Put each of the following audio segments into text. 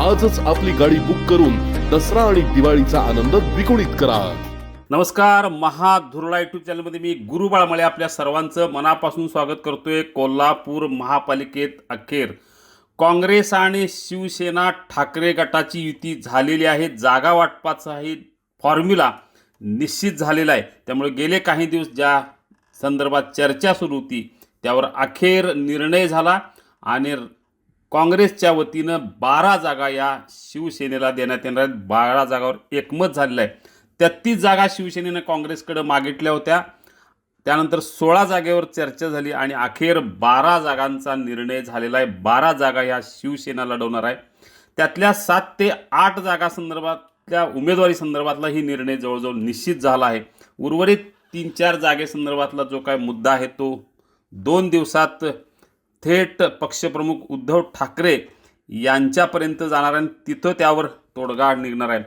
आजच आपली गाडी बुक करून दसरा आणि दिवाळीचा आनंद द्विगुणित करा. नमस्कार महाधुरळा युट्यूब चॅनलमध्ये मी गुरुबाळमळे आपल्या सर्वांचं मनापासून स्वागत करतोय कोल्हापूर महापालिकेत अखेर. काँग्रेस आणि शिवसेना ठाकरे गटाची युती झालेली आहे. जागा वाटपाचाही फॉर्म्युला निश्चित झालेला आहे. त्यामुळे गेले काही दिवस ज्या संदर्भात चर्चा सुरू होती त्यावर अखेर निर्णय झाला आणि काँग्रेसच्या वतीनं बारा जागा या शिवसेनेला देण्यात येणार आहेत. बारा जागावर एकमत झालेलं आहे. तेहत्तीस जागा शिवसेनेनं काँग्रेसकडं मागितल्या होत्या. त्यानंतर सोळा जागेवर चर्चा झाली आणि अखेर बारा जागांचा निर्णय झालेला आहे. बारा जागा ह्या शिवसेना लढवणार आहे. त्यातल्या सात ते आठ जागा संदर्भातल्या उमेदवारी संदर्भातला ही निर्णय जवळजवळ निश्चित झाला आहे. उर्वरित तीन चार जागेसंदर्भातला जो काय मुद्दा आहे तो दोन दिवसात थेट पक्षप्रमुख उद्धव ठाकरे यांच्यापर्यंत जाणार आहे आणि तिथं त्यावर तोडगा निघणार आहे.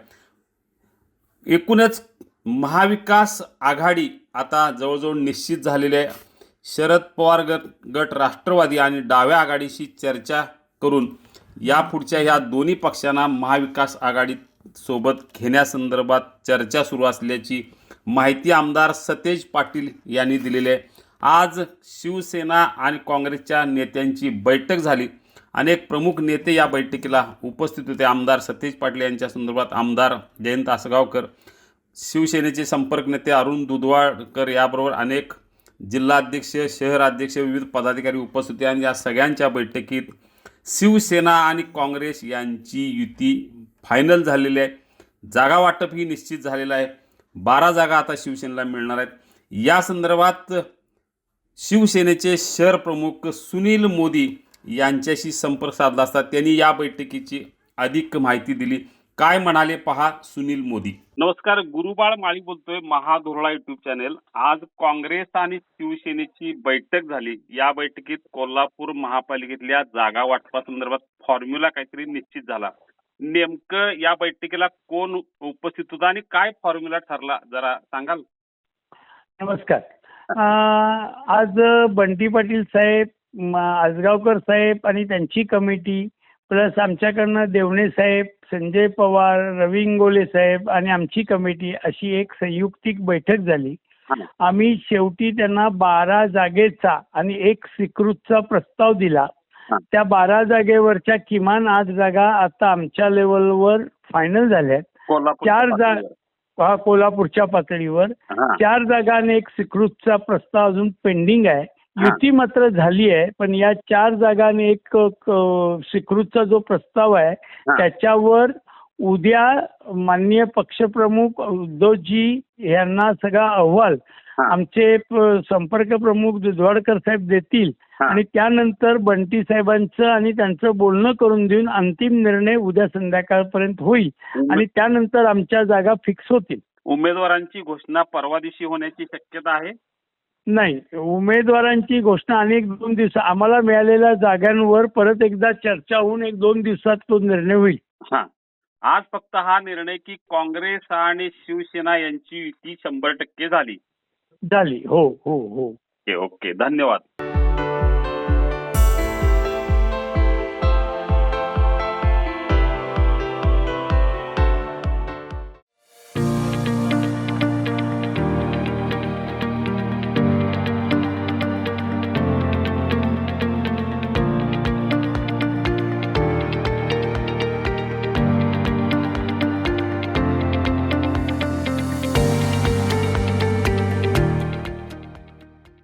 एकूणच महाविकास आघाडी आता जवळजवळ निश्चित झालेली आहे. शरद पवार गट गट राष्ट्रवादी आणि डाव्या आघाडीशी चर्चा करून या पुढच्या ह्या दोन्ही पक्षांना महाविकास आघाडीत सोबत घेण्यासंदर्भात चर्चा सुरू असल्याची माहिती आमदार सतेज पाटील यांनी दिलेली आहे. आज शिवसेना आणि काँग्रेसच्या नेत्यांची बैठक झाली. अनेक प्रमुख नेते या बैठकीला उपस्थित होते. आमदार सतेज पाटील यांच्या संदर्भात आमदार जयंत आसगावकर शिवसेनेचे संपर्क नेते अरुण दुधवाडकर याबरोबर अनेक जिल्हाध्यक्ष शहराध्यक्ष विविध पदाधिकारी उपस्थित होते आणि या सगळ्यांच्या बैठकीत शिवसेना आणि काँग्रेस यांची युती फायनल झालेली आहे. जागा वाटप ही निश्चित झालेलं आहे. बारा जागा आता शिवसेनेला मिळणार आहेत. या संदर्भात शिवसेनेचे शहर प्रमुख सुनील मोदी यांच्याशी संपर्क साधला असता त्यांनी या बैठकीची अधिक माहिती दिली. काय म्हणाले पहा सुनील मोदी. नमस्कार गुरुबाळ माळी बोलतोय महाधोरळा युट्यूब चॅनेल आज काँग्रेस आणि शिवसेनेची बैठक झाली. या बैठकीत कोल्हापूर महापालिकेतल्या जागा वाटपा संदर्भात फॉर्म्युला काहीतरी निश्चित झाला. नेमकं या बैठकीला कोण उपस्थित होता आणि काय फॉर्म्युला ठरला जरा सांगाल? नमस्कार. आज बंटी पाटील साहेब आजगावकर साहेब आणि त्यांची कमिटी प्लस आमच्याकडनं देवणे साहेब संजय पवार रवी इंगोले साहेब आणि आमची कमिटी अशी एक संयुक्तिक बैठक झाली. आम्ही शेवटी त्यांना बारा जागेचा आणि एक स्वीकृतचा प्रस्ताव दिला. त्या बारा जागेवरच्या किमान आठ जागा आता आमच्या लेवलवर फायनल झाल्यात. चार जा हा कोल्हापूरच्या पातळीवर चार जागा आणि एक स्वीकृतचा प्रस्ताव अजून पेंडिंग आहे. युती मात्र झाली आहे पण या चार जागा आणि एक स्वीकृतचा जो प्रस्ताव आहे त्याच्यावर उद्या माननीय पक्षप्रमुख उद्धवजी यांना सगळा अहवाल आमचे संपर्क प्रमुख दुधवाडकर साहेब देतील. आणि त्यानंतर बंटी साहेबांचं आणि त्यांचं बोलणं करून देऊन अंतिम निर्णय उद्या संध्याकाळपर्यंत होईल. आणि त्यानंतर आमच्या जागा फिक्स होतील. उमेदवारांची घोषणा परवा दिवशी होण्याची शक्यता आहे? नाही. उमेदवारांची घोषणा अनेक दोन दिवस आम्हाला मिळालेल्या जागांवर परत एकदा चर्चा होऊन एक दोन दिवसात तो निर्णय होईल. आज फक्त हा निर्णय की काँग्रेस आणि शिवसेना यांची युती शंभर टक्के झाली. झाली. हो हो हो. Okay okay. धन्यवाद.